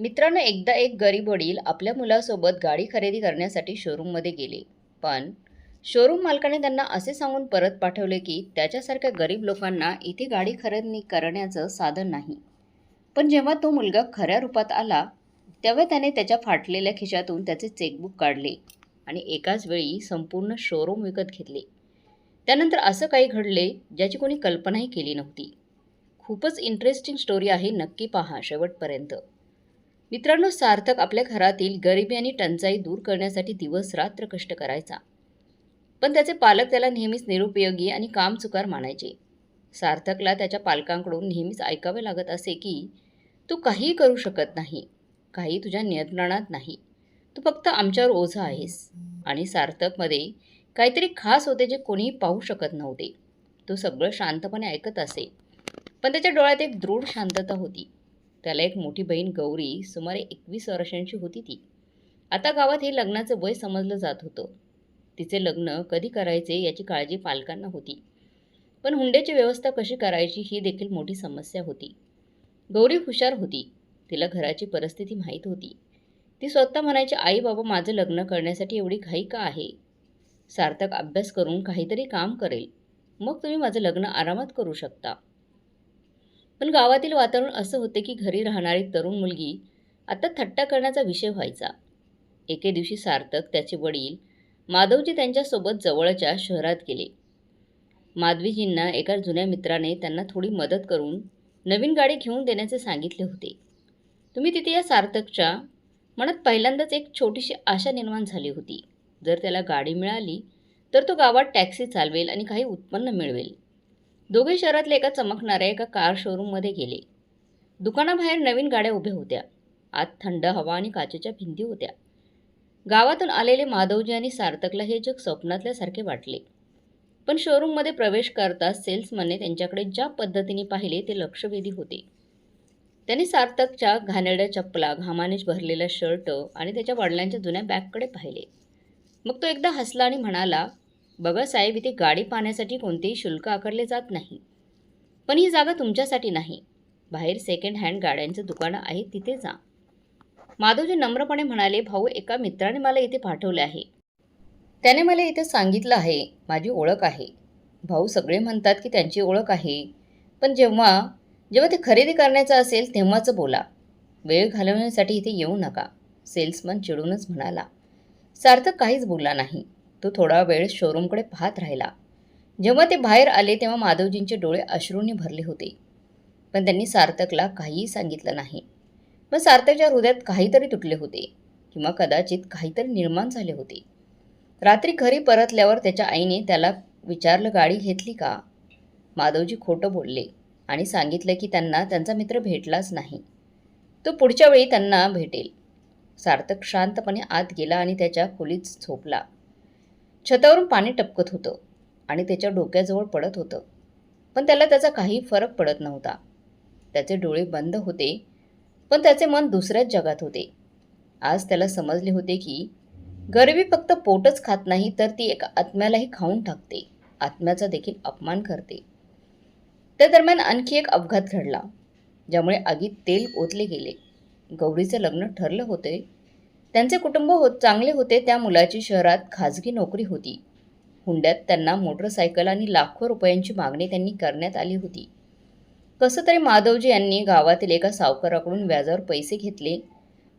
मित्रांनो एकदा एक गरीब वडील आपल्या मुलासोबत गाडी खरेदी करण्यासाठी शोरूममध्ये गेले. पण शोरूम मालकाने त्यांना असे सांगून परत पाठवले की त्याच्यासारख्या गरीब लोकांना इथे गाडी खरेदी करण्याचं साधन नाही. पण जेव्हा तो मुलगा खऱ्या रूपात आला तेव्हा त्याने त्याच्या फाटलेल्या खिशातून त्याचे चेकबुक काढले आणि एकाच वेळी संपूर्ण शोरूम विकत घेतले. त्यानंतर असं काही घडले ज्याची कोणी कल्पनाही केली नव्हती. खूपच इंटरेस्टिंग स्टोरी आहे नक्की पहा शेवटपर्यंत. मित्रांनो सार्थक आपल्या घरातील गरिबी आणि टंचाई दूर करण्यासाठी दिवस रात्र कष्ट करायचा. पण त्याचे पालक त्याला नेहमीच निरुपयोगी आणि कामचुकार मानायचे. सार्थकला त्याच्या पालकांकडून नेहमीच ऐकावे लागत असे की तू काहीही करू शकत नाही. काही तुझ्या नियंत्रणात नाही. तू फक्त आमच्यावर ओझा आहेस आणि सार्थकमध्ये काहीतरी खास होते जे कोणीही पाहू शकत नव्हते. तो सगळं शांतपणे ऐकत असे. पण त्याच्या डोळ्यात एक दृढ शांतता होती. त्याला एक मोठी बहीण गौरी सुमारे एकवीस वर्षांची होती ती. आता गावात हे लग्नाचं वय समजलं जात होतं. तिचे लग्न कधी करायचे याची काळजी पालकांना होती. पण हुंड्याची व्यवस्था कशी करायची ही देखील मोठी समस्या होती. गौरी हुशार होती. तिला घराची परिस्थिती माहीत होती. ती स्वतः म्हणायची आई बाबा माझं लग्न करण्यासाठी एवढी घाई का आहे? सार्थक अभ्यास करून काहीतरी काम करेल. मग तुम्ही माझं लग्न आरामात करू शकता. पण गावातील वातावरण असं होते की घरी राहणारी तरुण मुलगी आता थट्टा करण्याचा विषय व्हायचा. एके दिवशी सार्थक त्याचे वडील माधवजी त्यांच्यासोबत जवळच्या शहरात गेले. माधवीजींना एका जुन्या मित्राने त्यांना थोडी मदत करून नवीन गाडी घेऊन देण्याचे सांगितले होते. तुम्ही तिथे या सार्थकच्या. मनात पहिल्यांदाच एक छोटीशी आशा निर्माण झाली होती. जर त्याला गाडी मिळाली तर तो गावात टॅक्सी चालवेल आणि काही उत्पन्न मिळवेल. दोघे शहरातल्या एका चमकणाऱ्या एका कार शोरूममध्ये गेले. दुकानाबाहेर नवीन गाड्या उभ्या होत्या. आत थंड हवा आणि काचेच्या भिंती होत्या. गावातून आलेले माधवजी आणि सार्थकला हे जग स्वप्नातल्यासारखे वाटले. पण शोरूममध्ये प्रवेश करताच सेल्समनने त्यांच्याकडे ज्या पद्धतीने पाहिले ते लक्षवेधी होते. त्यांनी सार्थकच्या घाणेरड्या चप्पला घामानेच भरलेला शर्ट आणि त्याच्या वडिलांच्या जुन्या बॅगकडे पाहिले. मग तो एकदा हसला आणि म्हणाला बघा साहेब इथे गाडी पाहण्यासाठी कोणतेही शुल्क आकारले जात नाही. पण ही जागा तुमच्यासाठी नाही. बाहेर सेकंड हँड गाड्यांचं दुकानं आहे तिथे जा. माधवजी नम्रपणे म्हणाले भाऊ एका मित्राने मला इथे पाठवले आहे. त्याने मला इथे सांगितलं आहे माझी ओळख आहे. भाऊ सगळे म्हणतात की त्यांची ओळख आहे. पण जेव्हा जेव्हा ते खरेदी करण्याचं असेल तेव्हाच बोला. वेळ घालवण्यासाठी इथे येऊ नका. सेल्समन चिडूनच म्हणाला सार्थक काहीच बोलला नाही. तो थोडा वेळ शोरूमकडे पाहत राहिला. जेव्हा ते बाहेर आले तेव्हा माधवजींचे डोळे अश्रूंनी भरले होते. पण त्यांनी सार्थकला काहीही सांगितलं नाही. पण सार्थकच्या हृदयात काहीतरी तुटले होते किंवा कदाचित काहीतरी निर्माण झाले होते. रात्री घरी परतल्यावर त्याच्या आईने त्याला विचारलं गाडी घेतली का? माधवजी खोटं बोलले आणि सांगितलं की त्यांना त्यांचा मित्र भेटलाच नाही. तो पुढच्या वेळी त्यांना भेटेल. सार्थक शांतपणे आत गेला आणि त्याच्या खोलीत झोपला. छतावरून पाणी टपकत होतं आणि त्याच्या डोक्याजवळ पडत होतं. पण त्याला त्याचा काही फरक पडत नव्हता. त्याचे डोळे बंद होते पण त्याचे मन दुसऱ्याच जगात होते. आज त्याला समजले होते की गरिबी फक्त पोटच खात नाही तर ती एका आत्म्यालाही खाऊन टाकते. आत्म्याचा देखील अपमान करते. त्या दरम्यान आणखी एक अपघात घडला ज्यामुळे आगीत तेल ओतले गेले. गौरीचं लग्न ठरलं होते त्यांचे कुटुंब होत चांगले होते त्या मुलाची शहरात खाजगी नोकरी होती. हुंड्यात त्यांना मोटरसायकल आणि लाखो रुपयांची मागणी त्यांनी करण्यात आली होती. कसं तरी माधवजी यांनी गावातील एका सावकाराकडून व्याजावर पैसे घेतले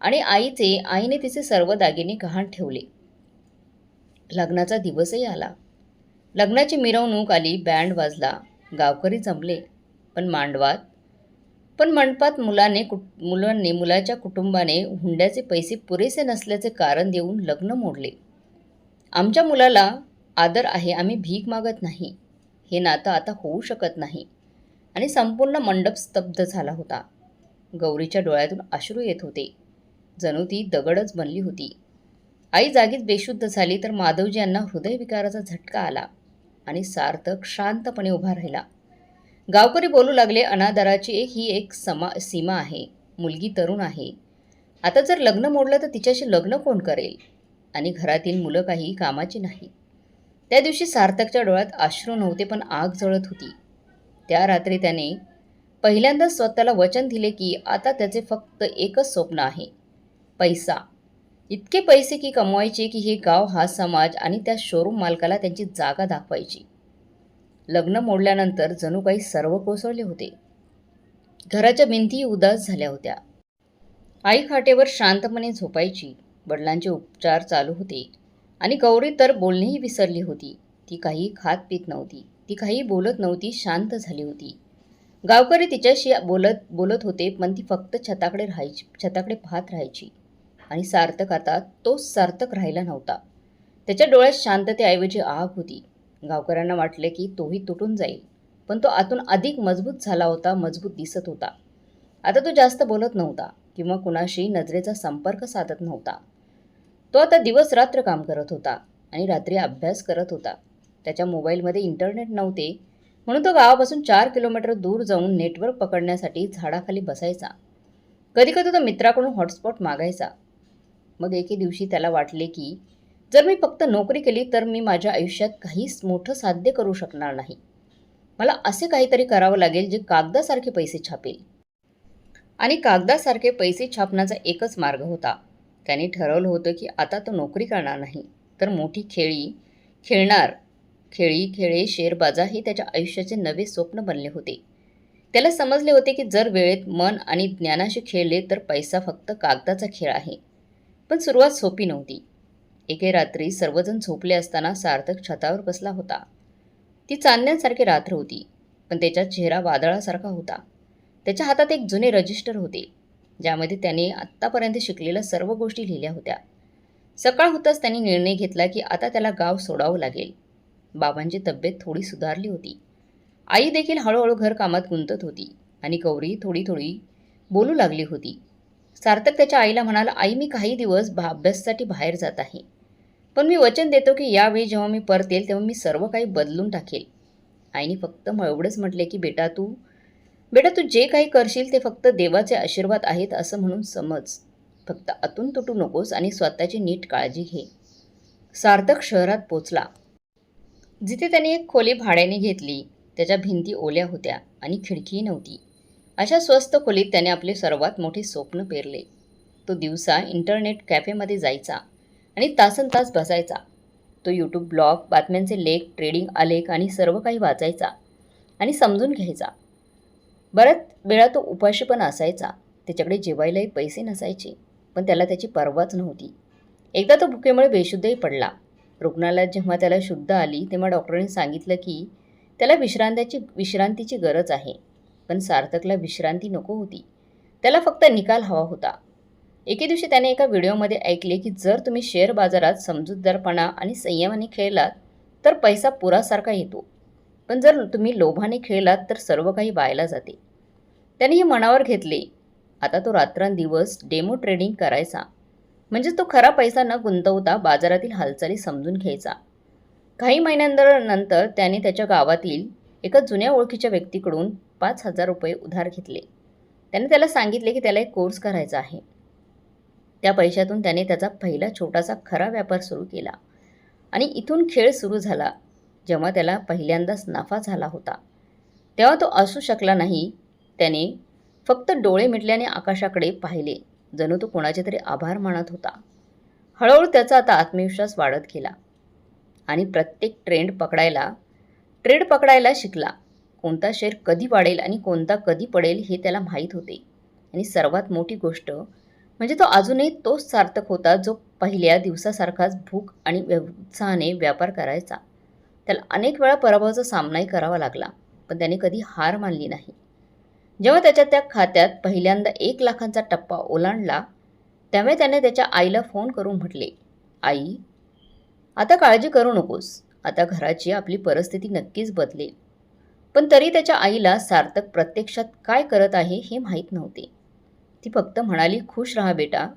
आणि आईचे आईने तिचे सर्व दागिने गहाण ठेवले. लग्नाचा दिवसही आला. लग्नाची मिरवणूक आली बँड वाजला. गावकरी जमले पण मांडवात पण मंडपात मुलाने कुट मुलांनी मुलाच्या कुटुंबाने हुंड्याचे पैसे पुरेसे नसल्याचे कारण देऊन लग्न मोडले. आमच्या मुलाला आदर आहे आम्ही भीक मागत नाही. हे नातं आता होऊ शकत नाही. आणि संपूर्ण मंडप स्तब्ध झाला होता. गौरीच्या डोळ्यातून अश्रू येत होते. जणू ती दगडच बनली होती. आई जागीच बेशुद्ध झाली तर माधवजी यांना हृदयविकाराचा झटका आला आणि सार्थक शांतपणे उभा राहिला. गावकरी बोलू लागले अनादराची एक ही एक समा सीमा आहे. मुलगी तरुण आहे. आता जर लग्न मोडलं तर तिच्याशी लग्न कोण करेल? आणि घरातील मुलं काही कामाची नाही त्या दिवशी सार्थकच्या डोळ्यात अश्रू नव्हते पण आग जळत होती. त्या रात्री त्याने पहिल्यांदाच स्वतःला वचन दिले की आता त्याचे फक्त एकच स्वप्न आहे. पैसा. इतके पैसे की कमवायचे की हे गाव हा समाज आणि त्या शोरूम मालकाला त्यांची जागा दाखवायची. लग्न मोडल्यानंतर जणू काही सर्व कोसळले होते. घराच्या भिंती उदास झाल्या होत्या. आई खाटेवर शांतपणे झोपायची वडिलांचे उपचार चालू होते आणि गौरी तर बोलणेही विसरली होती. ती काही खात पीत नव्हती. ती काही बोलत नव्हती शांत झाली होती. गावकरी तिच्याशी बोलत बोलत होते पण ती फक्त छताकडे राहायची छताकडे पाहत राहायची आणि सार्थक आता तो सार्थक राहिला नव्हता. त्याच्या डोळ्यात शांततेऐवजी आग होती. गावकऱ्यांना वाटले की तोही तुटून जाईल. पण तो आतून अधिक मजबूत झाला होता मजबूत दिसत होता. आता तो जास्त बोलत नव्हता किंवा कुणाशी नजरेचा संपर्क साधत नव्हता. तो आता दिवस रात्र काम करत होता आणि रात्री अभ्यास करत होता. त्याच्या मोबाईलमध्ये इंटरनेट नव्हते म्हणून तो गावापासून चार किलोमीटर दूर जाऊन नेटवर्क पकडण्यासाठी झाडाखाली बसायचा. कधीकधी तो मित्राकडून हॉटस्पॉट मागायचा. मग एके दिवशी त्याला वाटले की जर मी फक्त नोकरी केली तर मी माझ्या आयुष्यात काहीच मोठं साध्य करू शकणार नाही. मला असे काहीतरी करावं लागेल जे कागदासारखे पैसे छापेल. आणि कागदासारखे पैसे छापण्याचा एकच मार्ग होता. त्याने ठरवलं होतं की आता तो नोकरी करणार नाही तर मोठी खेळी खेळणार खेळी खेळे शेअर बाजार हे त्याच्या आयुष्याचे नवे स्वप्न बनले होते. त्याला समजले होते की जर वेळेत मन आणि ज्ञानाशी खेळले तर पैसा फक्त कागदाचा खेळ आहे. पण सुरुवात सोपी नव्हती. एके रात्री सर्वजण झोपले असताना सार्थक छतावर बसला होता. ती चांदण्यासारखी रात्र होती पण त्याचा चेहरा वादळासारखा होता. त्याच्या हातात एक जुने रजिस्टर होते ज्यामध्ये त्याने आत्तापर्यंत शिकलेल्या सर्व गोष्टी लिहिल्या होत्या. सकाळ होताच त्यांनी निर्णय घेतला की आता त्याला गाव सोडावं लागेल. बाबांची तब्येत थोडी सुधारली होती. आई देखील हळूहळू घरकामात गुंतत होती आणि गौरी थोडी थोडी बोलू लागली होती. सार्थक त्याच्या आईला म्हणाला आई मी काही दिवस भा अभ्यासासाठी बाहेर जात आहे. पण मी वचन देतो की यावेळी जेव्हा मी परत येईल तेव्हा मी सर्व काही बदलून टाकेल. आईने फक्त म- एवढंच म्हटले की बेटा तू बेटा तू जे काही करशील ते फक्त देवाचे आशीर्वाद आहेत असं म्हणून समज. फक्त आतून तुटू नकोस आणि स्वतःची नीट काळजी घे. सार्थक शहरात पोचला. जिथे त्याने एक खोली भाड्याने घेतली त्याच्या भिंती ओल्या होत्या आणि खिडकीही नव्हती. अशा स्वस्त खोलीत त्याने आपले सर्वात मोठे स्वप्न पेरले. तो दिवसा इंटरनेट कॅफेमध्ये जायचा. आणि तासन तास बसायचा. तो यूट्यूब ब्लॉग बातम्यांचे लेख ट्रेडिंग आलेख आणि सर्व काही वाचायचा आणि समजून घ्यायचा. बऱ्याच वेळा तो उपाशी पण असायचा. त्याच्याकडे जेवायलाही पैसे नसायचे पण त्याला त्याची पर्वाच नव्हती. एकदा तो भुकेमुळे बेशुद्धही पडला. रुग्णालयात जेव्हा त्याला शुद्ध आली तेव्हा डॉक्टरांनी सांगितलं की त्याला विश्रांत्याची विश्रांतीची गरज आहे. पण सार्थकला विश्रांती नको होती. त्याला फक्त निकाल हवा होता. एके दिवशी त्याने एका व्हिडिओमध्ये ऐकले की जर तुम्ही शेअर बाजारात समजूतदारपणा आणि संयमाने खेळलात तर पैसा पुरासारखा येतो. पण जर तुम्ही लोभाने खेळलात तर सर्व काही वायला जाते. त्याने हे मनावर घेतले आता तो रात्रंदिवस डेमो ट्रेडिंग करायचा. म्हणजे तो खरा पैसा न गुंतवता बाजारातील हालचाली समजून घ्यायचा. काही महिन्यांतर नंतर त्याने त्याच्या गावातील एका जुन्या ओळखीच्या व्यक्तीकडून पाच हजार रुपये उधार घेतले. त्याने त्याला सांगितले की त्याला एक कोर्स करायचा आहे. त्या पैशातून त्याने त्याचा पहिला छोटासा खरा व्यापार सुरू केला. आणि इथून खेळ सुरू झाला जेव्हा त्याला पहिल्यांदाच नफा झाला होता. तेव्हा तो असू शकला नाही त्याने फक्त डोळे मिटल्याने आकाशाकडे पाहिले जणू तो कोणाचे तरी आभार मानत होता. हळूहळू त्याचा आता आत्मविश्वास वाढत गेला. आणि प्रत्येक ट्रेंड पकडायला ट्रेड पकडायला शिकला. कोणता शेअर कधी वाढेल आणि कोणता कधी पडेल हे त्याला माहीत होते. आणि सर्वात मोठी गोष्ट म्हणजे तो अजूनही तोच सार्थक होता जो पहिल्या दिवसासारखाच भूक आणि व्य- उत्साहाने व्यापार करायचा. त्याला अनेक वेळा पराभवाचा सामनाही करावा लागला पण त्याने कधी हार मानली नाही. जेव्हा त्याच्या त्या खात्यात पहिल्यांदा एक लाखांचा टप्पा ओलांडला त्यामुळे त्याने त्याच्या आईला फोन करून म्हटले आई आता काळजी करू नकोस. आता घराची आपली परिस्थिती नक्कीच बदलेल. पण तरी त्याच्या आईला सार्थक प्रत्यक्षात काय करत आहे हे माहीत नव्हते. ती फक्त म्हणाली खुश राहा बेटा.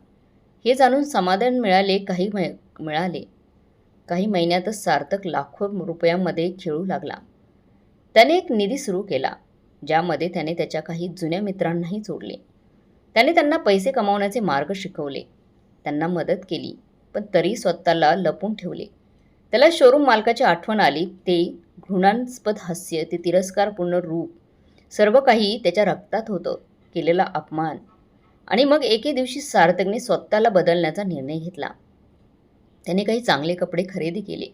हे जाणून समाधान मिळाले काही मै मिळाले. काही महिन्यातच सार्थक लाखो रुपयांमध्ये खेळू लागला. त्याने एक निधी सुरू केला ज्यामध्ये त्याने त्याच्या काही जुन्या मित्रांनाही जोडले. त्याने त्यांना पैसे कमावण्याचे मार्ग शिकवले. त्यांना मदत केली पण तरी स्वतःला लपून ठेवले. त्याला शोरूम मालकाची आठवण आली ते घृणास्पद हास्य ते तिरस्कारपूर्ण रूप सर्व काही त्याच्या रक्तात होतं केलेला अपमान. आणि मग एके दिवशी सार्थकने स्वतःला बदलण्याचा निर्णय घेतला. त्याने काही चांगले कपडे खरेदी केले.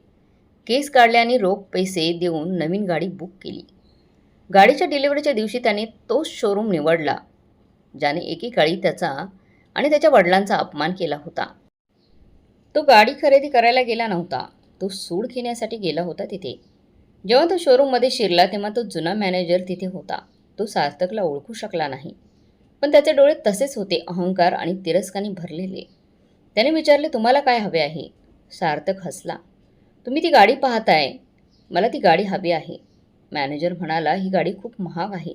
केस काढले आणि रोख पैसे देऊन नवीन गाडी बुक केली. गाडीच्या डिलिव्हरीच्या दिवशी त्याने तोच शोरूम निवडला ज्याने एकेकाळी त्याचा आणि त्याच्या वडिलांचा अपमान केला होता. तो गाडी खरेदी करायला गेला नव्हता तो सूड घेण्यासाठी गेला होता तिथे. जेव्हा तो शोरूममध्ये शिरला तेव्हा तो जुना मॅनेजर तिथे होता. तो सार्थकला ओळखू शकला नाही. पण त्याचे डोळे तसेच होते अहंकार आणि तिरस्काने भरलेले. त्याने विचारले तुम्हाला काय हवे आहे? सार्थक हसला. तुम्ही ती गाडी पाहताय. मला ती गाडी हवी आहे. मॅनेजर म्हणाला ही गाडी खूप महाग आहे.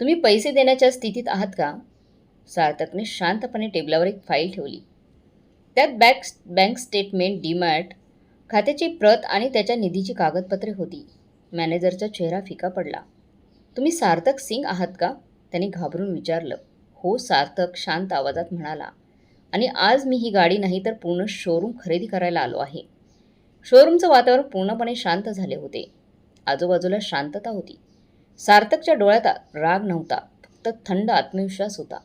तुम्ही पैसे देण्याच्या स्थितीत आहात का? सार्थकने शांतपणे टेबलावर एक फाईल ठेवली. त्यात बँक बँक स्टेटमेंट डीमॅट खात्याची प्रत आणि त्याच्या निधीची कागदपत्रे होती. मॅनेजरचा चेहरा फिका पडला. तुम्ही सार्थक सिंग आहात का? त्यांनी घाबरून विचारलं हो सार्थक शांत आवाजात म्हणाला आणि आज मी ही गाडी नाही तर पूर्ण शोरूम खरेदी करायला आलो आहे. शोरूमचं वातावरण पूर्णपणे शांत झाले होते. आजूबाजूला शांतता होती. सार्थकच्या डोळ्यात राग नव्हता फक्त थंड आत्मविश्वास होता.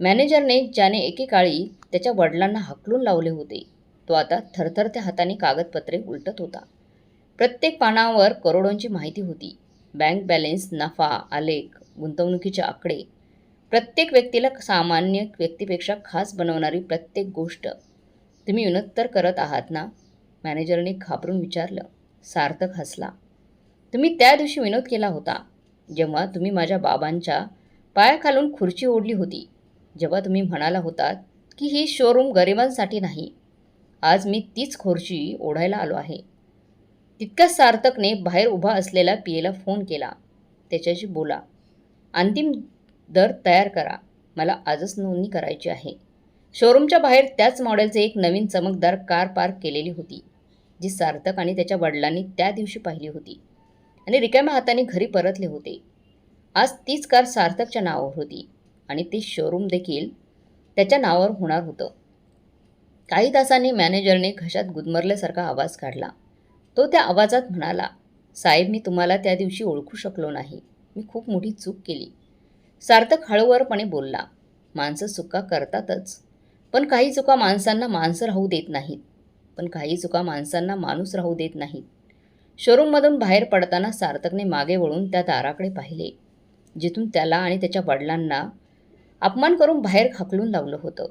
मॅनेजरने ज्याने एकेकाळी त्याच्या वडिलांना हाकलून लावले होते तो आता थरथरत्या हाताने कागदपत्रे उलटत होता. प्रत्येक पानावर करोडोंची माहिती होती. बँक बॅलेन्स नफा आलेख गुंतवणुकीचे आकडे. प्रत्येक व्यक्तीला सामान्य व्यक्तीपेक्षा खास बनवणारी प्रत्येक गोष्ट तुम्ही विनोद करत आहात ना? मॅनेजरने घाबरून विचारलं. सार्थक हसला. तुम्ही त्या दिवशी विनोद केला होता जेव्हा तुम्ही माझ्या बाबांच्या पायाखालून खुर्ची ओढली होती. जेव्हा तुम्ही म्हणाला होतात की ही शोरूम गरिबांसाठी नाही आज मी तीच खुर्ची ओढायला आलो आहे. तितक्याच सार्थकने बाहेर उभा असलेला पियेला फोन केला. त्याच्याशी बोला. अंतिम दर तयार करा. मला आजच नोंदणी करायची आहे. शोरूमच्या बाहेर त्याच मॉडेलचे एक नवीन चमकदार कार पार्क केलेली होती जी सार्थक आणि त्याच्या वडिलांनी त्या दिवशी पाहिली होती आणि रिकाम्या हाताने घरी परतले होते. आज तीच कार सार्थकच्या नावावर होती आणि ते शोरूम देखील त्याच्या नावावर होणार होतं. काही तासांनी मॅनेजरने घशात गुदमरल्यासारखा आवाज काढला. तो त्या आवाजात म्हणाला साहेब मी तुम्हाला त्या दिवशी ओळखू शकलो नाही. मी खूप मोठी चूक केली. सार्थक हळूवारपणे बोलला माणसं चुका करतातच. पण काही चुका माणसांना माणसं राहू देत नाहीत. पण काही चुका माणसांना माणूस राहू देत नाहीत. शोरूममधून बाहेर पडताना सार्थकने मागे वळून त्या दाराकडे पाहिले जिथून त्याला आणि त्याच्या वडिलांना अपमान करून बाहेर खाकलून लावलं होतं.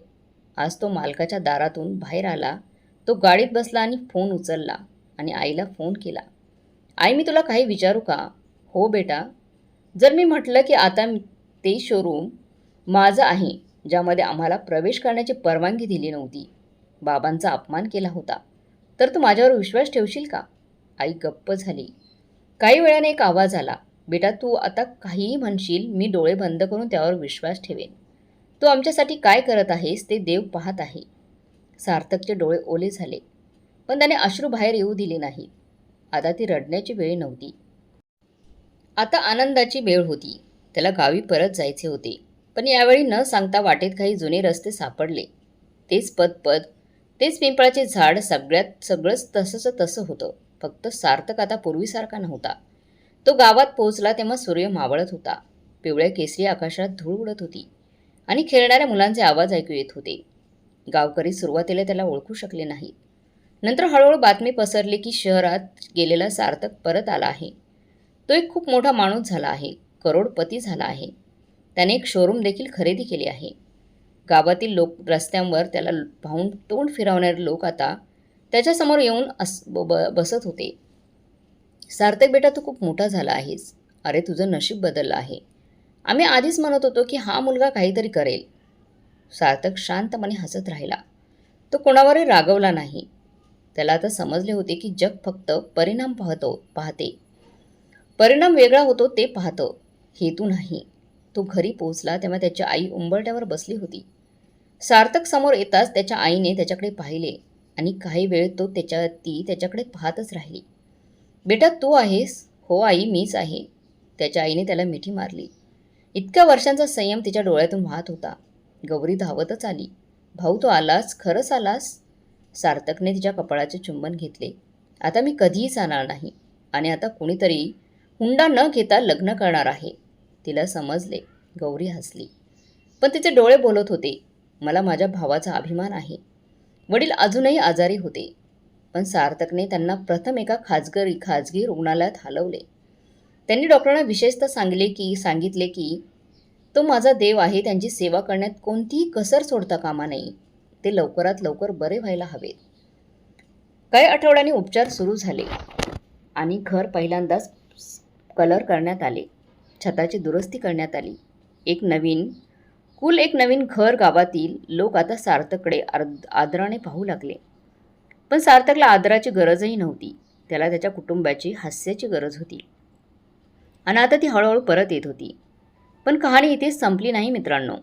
आज तो मालकाच्या दारातून बाहेर आला तो गाडीत बसला आणि फोन उचलला आणि आईला फोन केला. आई मी तुला काही विचारू का? हो बेटा. जर मी म्हटलं की आता ते शोरूम माझं आहे ज्यामध्ये आम्हाला प्रवेश करण्याची परवानगी दिली नव्हती बाबांचा अपमान केला होता तर तू माझ्यावर विश्वास ठेवशील का? आई गप्प झाली. काही वेळाने एक आवाज आला. बेटा तू आता काहीही म्हणशील मी डोळे बंद करून त्यावर विश्वास ठेवेन. तू आमच्यासाठी काय करत आहेस ते देव पाहत आहे. सार्थकचे डोळे ओले झाले. पण त्याने अश्रू बाहेर येऊ दिले नाहीत. आता ती रडण्याची वेळ नव्हती. आता आनंदाची वेळ होती. त्याला गावी परत जायचे होते. पण यावेळी न सांगता वाटेत काही जुने रस्ते सापडले. तेच पदपद तेच पिंपळाचे झाड सगळ्यात सगळंच तसंच तसं होतं. फक्त सार्थक आता पूर्वीसारखा नव्हता. तो गावात पोहोचला तेव्हा सूर्य मावळत होता. पिवळ्या केसरी आकाशात धूळ उडत होती. आणि खेळणाऱ्या मुलांचे आवाज ऐकू येत होते. गावकरी सुरुवातीला त्याला ओळखू शकले नाही नंतर हळूहळू बातमी पसरली की शहरात गेलेला सार्थक परत आला आहे. तो एक खूप मोठा माणूस झाला आहे करोडपती झाला आहे. त्याने एक शोरूम देखील खरेदी केली आहे. गावातील लोक रस्त्यांवर त्याला पाहून तोंड फिरवणारे लोक आता त्याच्यासमोर येऊन अस ब ब- बसत होते. सार्थक बेटा तू खूप मोठा झाला आहेस. अरे तुझं नशीब बदललं आहे. आम्ही आधीच म्हणत होतो की हा मुलगा काहीतरी करेल. सार्थक शांतपणे हसत राहिला. तो कोणावरही रागवला नाही. त्याला आता समजले होते की जग फक्त परिणाम पाहतो पाहते. परिणाम वेगळा होतो ते पाहतं. हेतू नाही. तो घरी पोहोचला तेव्हा त्याची आई उंबरट्यावर बसली होती. सार्थक समोर येताच त्याच्या आईने त्याच्याकडे पाहिले आणि काही वेळ तो त्याच्या ती त्याच्याकडे पाहतच राहिली. बेटा तू आहेस? हो आई मीच आहे. त्याच्या आईने त्याला मिठी मारली. इतक्या वर्षांचा संयम तिच्या डोळ्यातून वाहत होता. गौरी धावतच आली. भाऊ तो आलास? खरंच आलास? सार्थकने तिच्या कपाळाचे चुंबन घेतले. आता मी कधीही जाणार नाही आणि आता कुणीतरी हुंडा न घेता लग्न करणार आहे. तिला समजले. गौरी हसली. पण तिचे डोळे बोलत होते. मला माझ्या भावाचा अभिमान आहे. वडील अजूनही आजारी होते. पण सार्थकने त्यांना प्रथम एका खाजगी खाजगी रुग्णालयात हलवले. त्यांनी डॉक्टरांना विशेषतः सांगले की सांगितले की तो माझा देव आहे. त्यांची सेवा करण्यात कोणतीही कसर सोडता कामा नये. ते लवकरात लवकर बरे व्हायला हवेत. काही आठवड्यांनी उपचार सुरू झाले. आणि घर पहिल्यांदाच कलर करण्यात आले. छताची दुरुस्ती करण्यात आली. एक नवीन कुल एक नवीन घर गावातील लोक आता सार्थककडे अर्ध आदराने पाहू लागले. पण सार्थकला आदराची गरजही नव्हती. त्याला त्याच्या कुटुंबाची हास्याची गरज होती. आणि आता ती हळूहळू परत येत होती. पण कहाणी इथेच संपली नाही मित्रांनो.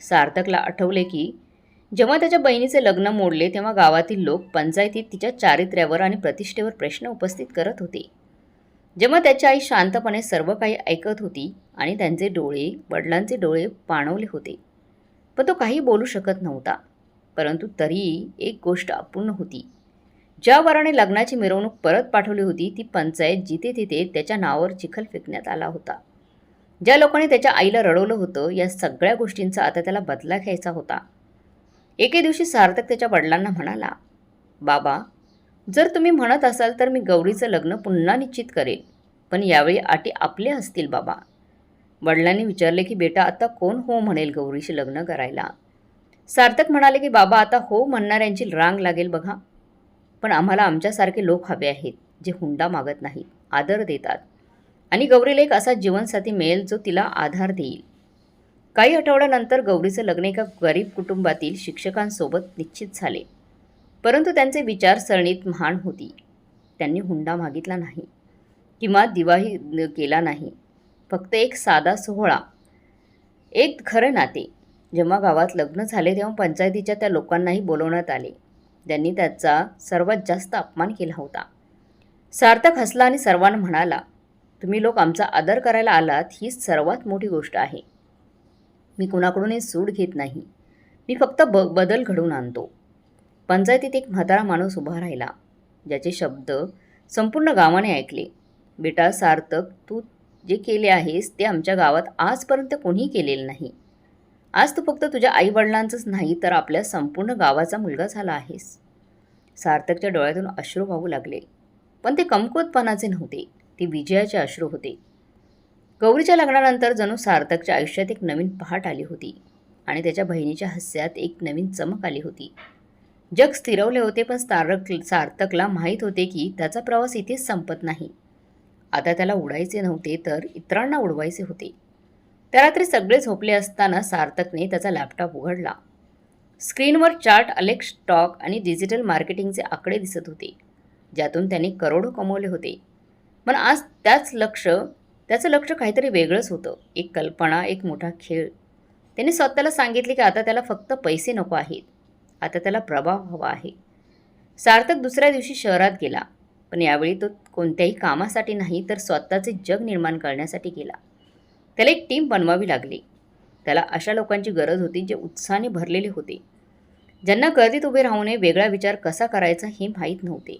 सार्थकला आठवले की जेव्हा त्याच्या बहिणीचे लग्न मोडले तेव्हा गावातील लोक पंचायतीत तिच्या चारित्र्यावर आणि प्रतिष्ठेवर प्रश्न उपस्थित करत होते. जेव्हा त्याची आई शांतपणे सर्व काही ऐकत होती आणि त्यांचे डोळे वडिलांचे डोळे पाणवले होते पण तो काही बोलू शकत नव्हता. परंतु तरीही एक गोष्ट अपूर्ण होती. ज्या वराने लग्नाची मिरवणूक परत पाठवली होती ती पंचायत जिथे तिथे त्याच्या नावावर चिखल फेकण्यात आला होता. ज्या लोकांनी त्याच्या आईला रडवलं होतं या सगळ्या गोष्टींचा आता त्याला बदला घ्यायचा होता. एके दिवशी सार्थक त्याच्या वडिलांना म्हणाला बाबा जर तुम्ही म्हणत असाल तर मी गौरीचं लग्न पुन्हा निश्चित करेन. पण यावेळी अटी आपल्या असतील बाबा. वडिलांनी विचारले की बेटा आता कोण हो म्हणेल गौरीशी लग्न करायला? सार्थक म्हणाले की बाबा आता हो म्हणणाऱ्यांची रांग लागेल बघा. पण आम्हाला आमच्यासारखे लोक हवे आहेत जे हुंडा मागत नाहीत आदर देतात. आणि गौरीला एक असा जीवनसाथी मिळेल जो तिला आधार देईल. काही आठवड्यानंतर गौरीचं लग्न एका गरीब कुटुंबातील शिक्षकांसोबत निश्चित झाले. परंतु त्यांचे विचारसरणीत महान होती. त्यांनी हुंडा मागितला नाही किंवा दिवाही केला नाही. फक्त एक साधा सोहळा. एक खरं नाते. जेव्हा गावात लग्न झाले तेव्हा पंचायतीच्या त्या लोकांनाही बोलवण्यात आले. त्यांनी त्याचा सर्वात जास्त अपमान केला होता. सार्थक हसला आणि सर्वांना म्हणाला तुम्ही लोक आमचा आदर करायला आलात ही सर्वात मोठी गोष्ट आहे. मी कुणाकडूनही सूड घेत नाही. मी फक्त ब बदल घडवून आणतो. पंचायतीत एक म्हातारा माणूस उभा राहिला. ज्याचे शब्द संपूर्ण गावाने ऐकले. बेटा सार्थक तू जे केले आहेस ते आमच्या गावात आजपर्यंत कोणीही केलेलं नाही. आज तू फक्त तुझ्या आईवडिलांचंच नाही तर आपल्या संपूर्ण गावाचा मुलगा झाला आहेस. सार्थकच्या डोळ्यातून अश्रू वाहू लागले. पण ते कमकुवतपणाचे नव्हते. ते विजयाचे अश्रू होते. गौरीच्या लग्नानंतर जणू सार्थकच्या आयुष्यात एक नवीन पहाट आली होती आणि त्याच्या बहिणीच्या हास्यात एक नवीन चमक आली होती. जग स्थिरवले होते पण सारक सार्थकला माहीत होते की त्याचा प्रवास इथेच संपत नाही. आता त्याला उडायचे नव्हते तर इतरांना उडवायचे होते. त्या रात्री सगळे झोपले असताना सार्थकने त्याचा लॅपटॉप उघडला. स्क्रीनवर चार्ट अलेक्स स्टॉक आणि डिजिटल मार्केटिंगचे आकडे दिसत होते ज्यातून त्याने करोडो कमवले होते. पण आज त्याच लक्ष त्याचं लक्ष काहीतरी वेगळंच होतं. एक कल्पना एक मोठा खेळ. त्याने स्वतःला सांगितले की आता त्याला फक्त पैसे नको आहेत. आता त्याला प्रभाव हवा आहे. सार्थक दुसऱ्या दिवशी शहरात गेला. पण यावेळी तो कोणत्याही कामासाठी नाही तर स्वतःचे जग निर्माण करण्यासाठी गेला. त्याला एक टीम बनवावी लागली. त्याला अशा लोकांची गरज होती जे उत्साहाने भरलेले होते. ज्यांना गर्दीत उभे राहूने वेगळा विचार कसा करायचा हे माहीत नव्हते.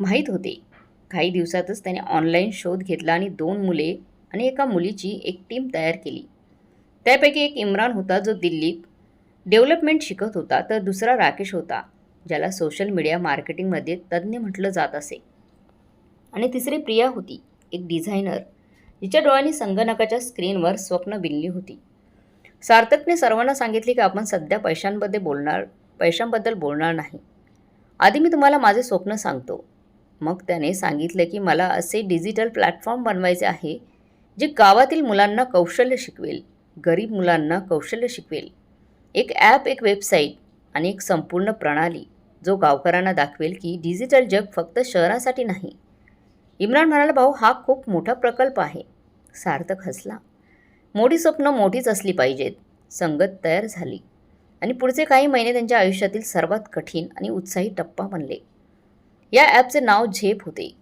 माहीत होते. काही दिवसातच त्याने ऑनलाईन शोध घेतला आणि दोन मुले आणि एका मुलीची एक टीम तयार केली. त्यापैकी एक इम्रान होता जो दिल्लीत डेव्हलपमेंट शिकत होता तर दुसरा राकेश होता ज्याला सोशल मीडिया मार्केटिंगमध्ये तज्ज्ञ म्हटलं जात असे. आणि तिसरी प्रिया होती एक डिझायनर जिच्या डोळ्यांनी संगणकाच्या स्क्रीनवर स्वप्न बिनली होती. सार्थकने सर्वांना सांगितले की आपण सध्या पैशांबद्दल बोलणार पैशांबद्दल बोलणार नाही. आधी मी तुम्हाला माझे स्वप्न सांगतो. मग त्याने सांगितले की मला असे डिजिटल प्लॅटफॉर्म बनवायचे आहे जे गावातील मुलांना कौशल्य शिकवेल गरीब मुलांना कौशल्य शिकवेल. एक ॲप एक वेबसाईट आणि एक संपूर्ण प्रणाली जो गावकऱ्यांना दाखवेल की डिजिटल जग फक्त शहरासाठी नाही. इम्रान म्हणाला भाऊ हा खूप मोठा प्रकल्प आहे. सार्थक हसला. मोठी स्वप्न मोठीच असली पाहिजेत. संगत तयार झाली. आणि पुढचे काही महिने त्यांच्या आयुष्यातील सर्वात कठीण आणि उत्साही टप्पा बनले. या ॲपचे नाव झेप होते.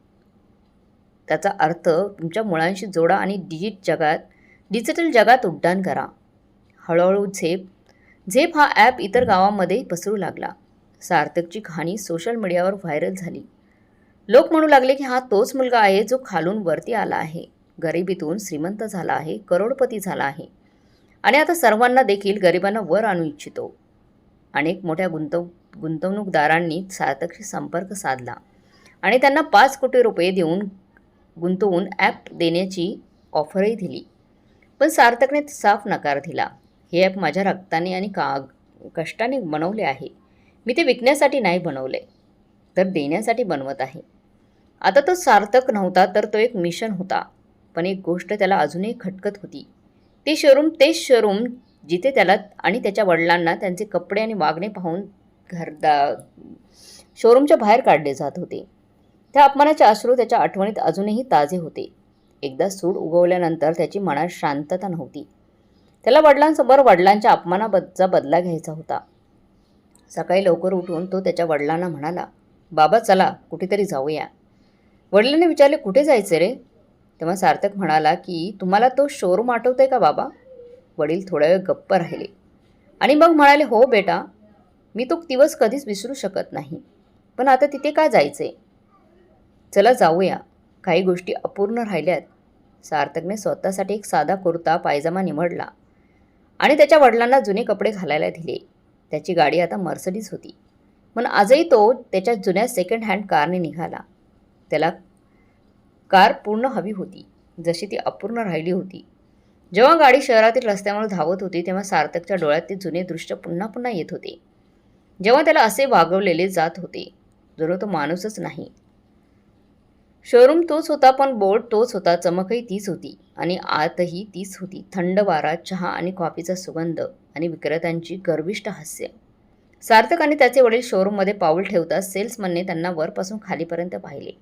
त्याचा अर्थ तुमच्या मुळांशी जोडा आणि डिजिट जगात डिजिटल जगात उड्डाण करा. हळूहळू झेप झेप हा ॲप इतर गावांमध्ये पसरू लागला. सार्थकची कहाणी सोशल मीडियावर व्हायरल झाली. लोक म्हणू लागले की हा तोच मुलगा आहे जो खालून वरती आला आहे. गरिबीतून श्रीमंत झाला आहे करोडपती झाला आहे. आणि आता सर्वांना देखील गरिबांना वर आणू इच्छितो. अनेक मोठ्या गुंतव गुंतवणूकदारांनी सार्थकशी संपर्क साधला. आणि त्यांना पाच कोटी रुपये देऊन गुंतवून ॲप देण्याची ऑफरही दिली. पण सार्थकने साफ नकार दिला. हे ॲप माझ्या रक्ताने आणि का कष्टाने बनवले आहे. मी ते विकण्यासाठी नाही बनवले तर देण्यासाठी बनवत आहे. आता तो सार्थक नव्हता तर तो एक मिशन होता. पण एक गोष्ट त्याला अजूनही खटकत होती. ते शोरूम तेच शोरूम जिथे त्याला आणि त्याच्या वडिलांना त्यांचे कपडे आणि वागणे पाहून घरदा शोरूमच्या बाहेर काढले जात होते. त्या अपमानाचे अश्रू त्याच्या आठवणीत अजूनही ताजे होते. एकदा सूड उगवल्यानंतर त्याची मनात शांतता नव्हती. त्याला वडिलांसमोर वडिलांच्या अपमानाबद्दचा बदला घ्यायचा होता. सकाळी लवकर उठून तो त्याच्या वडिलांना म्हणाला बाबा चला कुठेतरी जाऊया. वडिलांनी विचारले कुठे जायचे रे? तेव्हा सार्थक म्हणाला की तुम्हाला तो शोरूम आठवतोय का बाबा? वडील थोडा वेळ गप्प राहिले. आणि मग म्हणाले हो बेटा मी तो दिवस कधीच विसरू शकत नाही. पण आता तिथे का जायचे चला जाऊया. काही गोष्टी अपूर्ण राहिल्यात. सार्थकने स्वतःसाठी एक साधा कुर्ता पायजमा निवडला. आणि त्याच्या वडिलांना जुने कपडे घालायला दिले. त्याची गाडी आता मर्सडीज होती. पण आजही तो त्याच्या जुन्या सेकंड हँड कारने निघाला. त्याला कार पूर्ण हवी होती. जशी ती अपूर्ण राहिली होती. जेव्हा गाडी शहरातील रस्त्यावर धावत होती तेव्हा सार्थकच्या डोळ्यात ते जुने दृश्य पुन्हा पुन्हा येत होते. जेव्हा त्याला असे वागवलेले जात होते जणू तो माणूसच नाही. शोरूम तोच होता पण बोर्ड तोच होता चमकही तीच होती. आणि आतही तीच होती थंड वारा चहा आणि कॉफीचा सुगंध आणि विक्रेत्यांची गर्विष्ट हास्य. सार्थक आणि त्याचे वडील शोरूममध्ये पाऊल ठेवता सेल्समनने त्यांना वरपासून खालीपर्यंत पाहिले.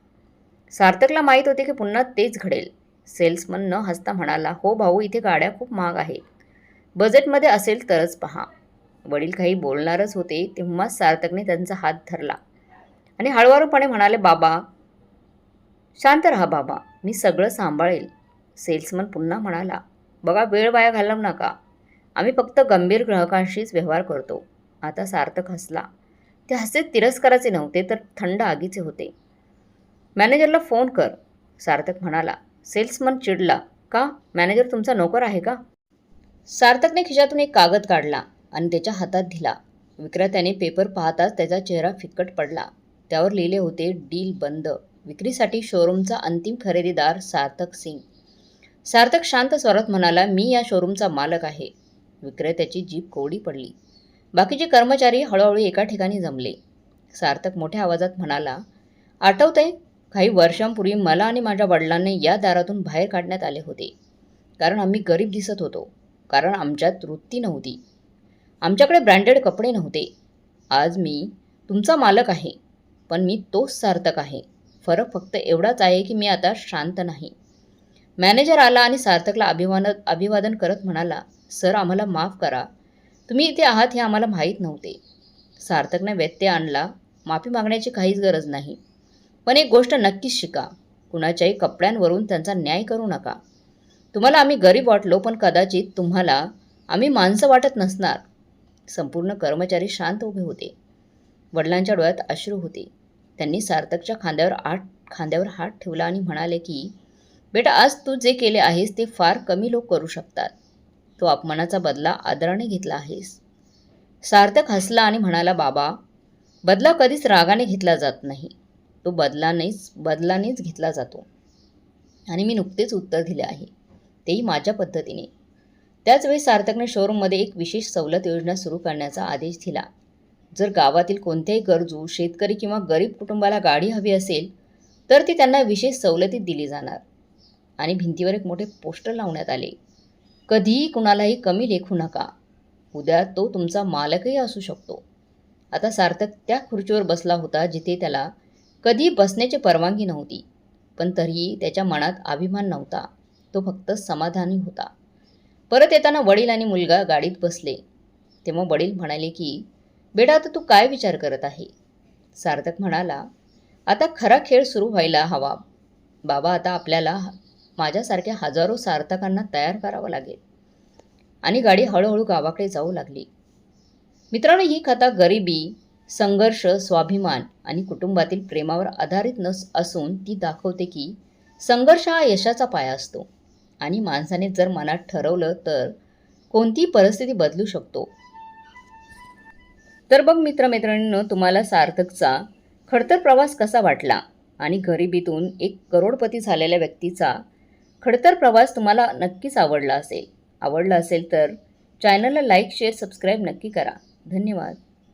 सार्थकला माहीत होते की पुन्हा तेच घडेल. सेल्समन न हसता म्हणाला हो भाऊ इथे गाड्या खूप महाग आहेत. बजेटमध्ये असेल तरच पहा. वडील काही बोलणारच होते तेव्हाच सार्थकने त्यांचा हात धरला. आणि हळूवारूपणे म्हणाले बाबा शांत राहा बाबा मी सगळं सांभाळेल. सेल्समन पुन्हा म्हणाला बघा वेळ वाया घालवू नका. आम्ही फक्त गंभीर ग्राहकांशीच व्यवहार करतो. आता सार्थक हसला. ते हसे तिरस्काराचे नव्हते तर थंड आगीचे होते. मॅनेजरला फोन कर सार्थक म्हणाला. सेल्समन चिडला का? मॅनेजर तुमचा नोकर आहे का? सार्थकने खिशातून एक कागद काढला आणि त्याच्या हातात दिला. विक्रेत्याने पेपर पाहताच त्याचा चेहरा फिक्कट पडला. त्यावर लिहिले होते डील बंद. विक्रीसाठी शोरूमचा अंतिम खरेदीदार सार्थक सिंग. सार्थक शांत स्वरात म्हणाला मी या शोरूमचा मालक आहे. विक्रेत्याची जीप कोवडी पडली. बाकीचे कर्मचारी हळूहळू एका ठिकाणी जमले. सार्थक मोठ्या आवाजात म्हणाला आठवतंय काही वर्षांपूर्वी मला आणि माझ्या वडिलांनी या दारातून बाहेर काढण्यात आले होते. कारण आम्ही गरीब दिसत होतो. कारण आमच्यात वृत्ती नव्हती. आमच्याकडे ब्रँडेड कपडे नव्हते. आज मी तुमचा मालक आहे पण मी तोच सार्थक आहे. फरक फक्त एवढाच आहे की मी आता शांत नाही. मॅनेजर आला आणि सार्थकला अभिवादन अभिवादन करत म्हणाला सर आम्हाला माफ करा. तुम्ही इथे आहात हे आम्हाला माहीत नव्हते. सार्थकने व्यत्यय आणला माफी मागण्याची काहीच गरज नाही. पण एक गोष्ट नक्कीच शिका. कुणाच्याही कपड्यांवरून त्यांचा न्याय करू नका. तुम्हाला आम्ही गरीब वाटलो पण कदाचित तुम्हाला आम्ही माणसं वाटत नसणार. संपूर्ण कर्मचारी शांत उभे होते. वडिलांच्या डोळ्यात अश्रू होते. त्यांनी सार्थकच्या खांद्यावर आठ खांद्यावर हात ठेवला आणि म्हणाले की बेटा आज तू जे केले आहेस ते फार कमी लोक करू शकतात. तो अपमानाचा बदला आदराने घेतला आहेस. सार्थक हसला आणि म्हणाला बाबा बदला कधीच रागाने घेतला जात नाही. तो बदलानेच बदलानेच घेतला जातो. आणि मी नुकतेच उत्तर दिले आहे. तेही माझ्या पद्धतीने. त्याचवेळी सार्थकने शोरूममध्ये एक विशेष सवलत योजना सुरू करण्याचा आदेश दिला. जर गावातील कोणत्याही गरजू शेतकरी किंवा गरीब कुटुंबाला गाडी हवी असेल तर ती त्यांना विशेष सवलतीत दिली जाणार. आणि भिंतीवर एक मोठे पोस्टर लावण्यात आले. कधीही कुणालाही कमी लेखू नका. उद्या तो तुमचा मालकही असू शकतो. आता सार्थक त्या खुर्चीवर बसला होता जिथे त्याला कधी बसण्याची परवानगी नव्हती. पण तरीही त्याच्या मनात अभिमान नव्हता. तो फक्त समाधानी होता. परत येताना वडील आणि मुलगा गाडीत बसले. तेव्हा वडील म्हणाले की बेटा आता तू काय विचार करत आहे? सार्थक म्हणाला आता खरा खेळ सुरू व्हायला हवा. बाबा आता आपल्याला माझ्यासारख्या हजारो सार्थकांना तयार करावं लागेल. आणि गाडी हळूहळू गावाकडे जाऊ लागली. मित्रांनो ही कथा गरिबी संघर्ष स्वाभिमान आणि कुटुंबातील प्रेमावर आधारित नस असून ती दाखवते की संघर्ष हा यशाचा पाया असतो. आणि माणसाने जर मनात ठरवलं तर कोणतीही परिस्थिती बदलू शकतो. तर बघ मित्रमैत्रिणींनं तुम्हाला सार्थकचा खडतर प्रवास कसा वाटला? आणि गरिबीतून एक करोडपती झालेल्या व्यक्तीचा खडतर प्रवास तुम्हाला नक्कीच आवडला असेल. आवडला असेल तर चॅनलला लाईक शेअर सबस्क्राईब नक्की करा. धन्यवाद.